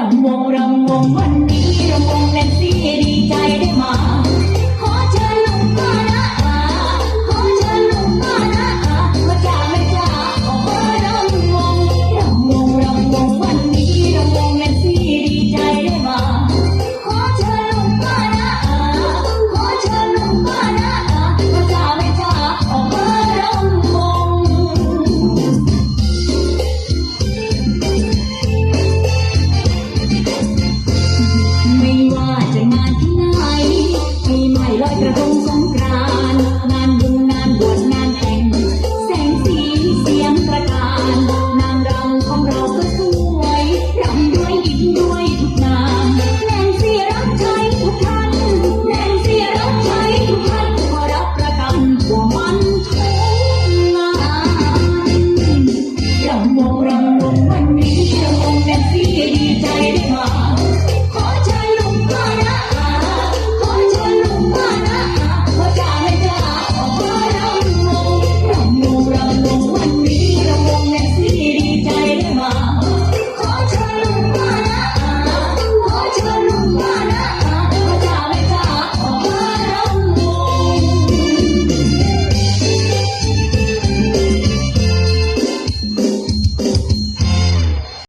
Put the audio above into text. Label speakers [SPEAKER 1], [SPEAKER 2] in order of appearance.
[SPEAKER 1] รำวงรำวงวันนี้รำวงแนนซี่ดีใจได้มา nuestra